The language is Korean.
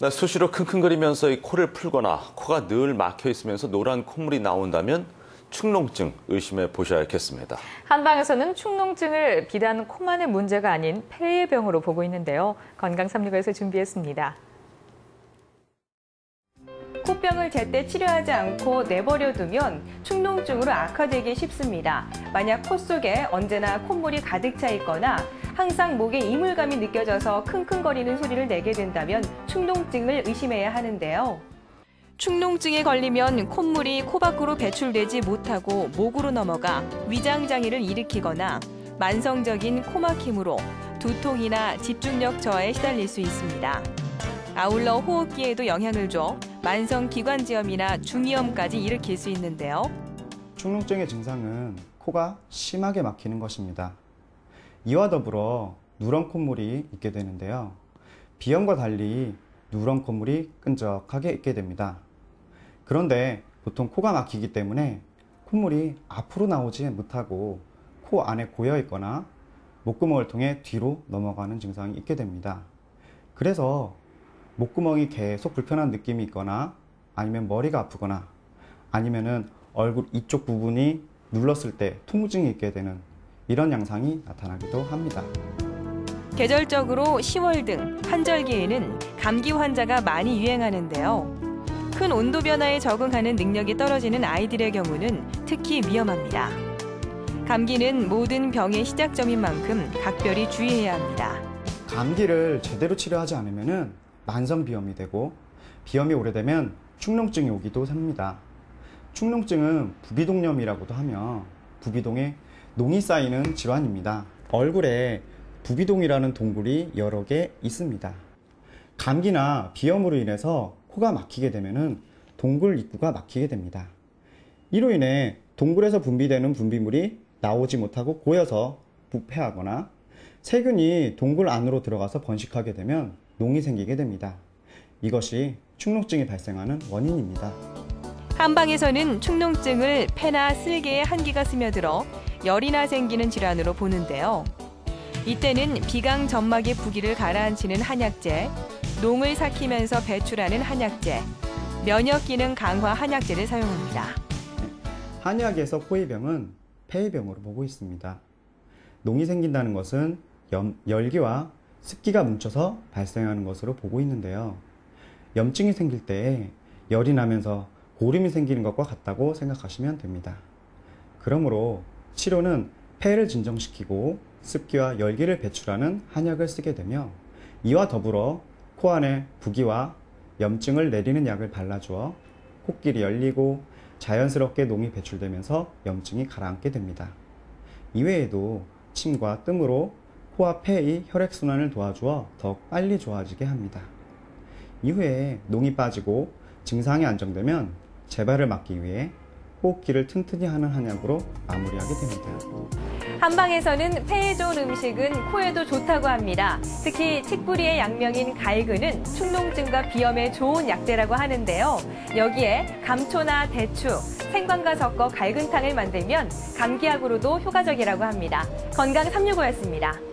네, 수시로 킁킁거리면서 이 코를 풀거나 코가 늘 막혀 있으면서 노란 콧물이 나온다면 축농증 의심해 보셔야겠습니다. 한방에서는 축농증을 비단 코만의 문제가 아닌 폐의 병으로 보고 있는데요. 건강 365에서 준비했습니다. 코병을 제때 치료하지 않고 내버려 두면 축농증으로 악화되기 쉽습니다. 만약 코 속에 언제나 콧물이 가득 차 있거나 항상 목에 이물감이 느껴져서 킁킁거리는 소리를 내게 된다면 축농증을 의심해야 하는데요. 축농증에 걸리면 콧물이 코 밖으로 배출되지 못하고 목으로 넘어가 위장 장애를 일으키거나 만성적인 코막힘으로 두통이나 집중력 저하에 시달릴 수 있습니다. 아울러 호흡기에도 영향을 줘 만성 기관지염이나 중이염까지 일으킬 수 있는데요. 축농증의 증상은 코가 심하게 막히는 것입니다. 이와 더불어 누런 콧물이 있게 되는데요. 비염과 달리 누런 콧물이 끈적하게 있게 됩니다. 그런데 보통 코가 막히기 때문에 콧물이 앞으로 나오지 못하고 코 안에 고여 있거나 목구멍을 통해 뒤로 넘어가는 증상이 있게 됩니다. 그래서 목구멍이 계속 불편한 느낌이 있거나 아니면 머리가 아프거나 아니면은 얼굴 이쪽 부분이 눌렀을 때 통증이 있게 되는 이런 양상이 나타나기도 합니다. 계절적으로 10월 등 환절기에는 감기 환자가 많이 유행하는데요. 큰 온도 변화에 적응하는 능력이 떨어지는 아이들의 경우는 특히 위험합니다. 감기는 모든 병의 시작점인 만큼 각별히 주의해야 합니다. 감기를 제대로 치료하지 않으면 만성 비염이 되고 비염이 오래되면 축농증이 오기도 합니다. 축농증은 부비동염이라고도 하며 부비동에 농이 쌓이는 질환입니다. 얼굴에 부비동이라는 동굴이 여러 개 있습니다. 감기나 비염으로 인해서 코가 막히게 되면 동굴 입구가 막히게 됩니다. 이로 인해 동굴에서 분비되는 분비물이 나오지 못하고 고여서 부패하거나 세균이 동굴 안으로 들어가서 번식하게 되면 농이 생기게 됩니다. 이것이 축농증이 발생하는 원인입니다. 한방에서는 축농증을 폐나 쓸개에 한기가 스며들어 열이나 생기는 질환으로 보는데요. 이때는 비강 점막의 부기를 가라앉히는 한약재, 농을 삭히면서 배출하는 한약재, 면역 기능 강화 한약재를 사용합니다. 한의학에서 코의병은 폐의병으로 보고 있습니다. 농이 생긴다는 것은 염, 열기와 습기가 뭉쳐서 발생하는 것으로 보고 있는데요. 염증이 생길 때 열이 나면서 고름이 생기는 것과 같다고 생각하시면 됩니다. 그러므로 치료는 폐를 진정시키고 습기와 열기를 배출하는 한약을 쓰게 되며 이와 더불어 코 안에 부기와 염증을 내리는 약을 발라주어 코끼리 열리고 자연스럽게 농이 배출되면서 염증이 가라앉게 됩니다. 이외에도 침과 뜸으로 코와 폐의 혈액순환을 도와주어 더욱 빨리 좋아지게 합니다. 이후에 농이 빠지고 증상이 안정되면 재발을 막기 위해 호흡기를 튼튼히 하는 한약으로 마무리하게 됩니다. 한방에서는 폐에 좋은 음식은 코에도 좋다고 합니다. 특히 칡뿌리의 약명인 갈근은 축농증과 비염에 좋은 약재라고 하는데요. 여기에 감초나 대추, 생강과 섞어 갈근탕을 만들면 감기약으로도 효과적이라고 합니다. 건강 365였습니다.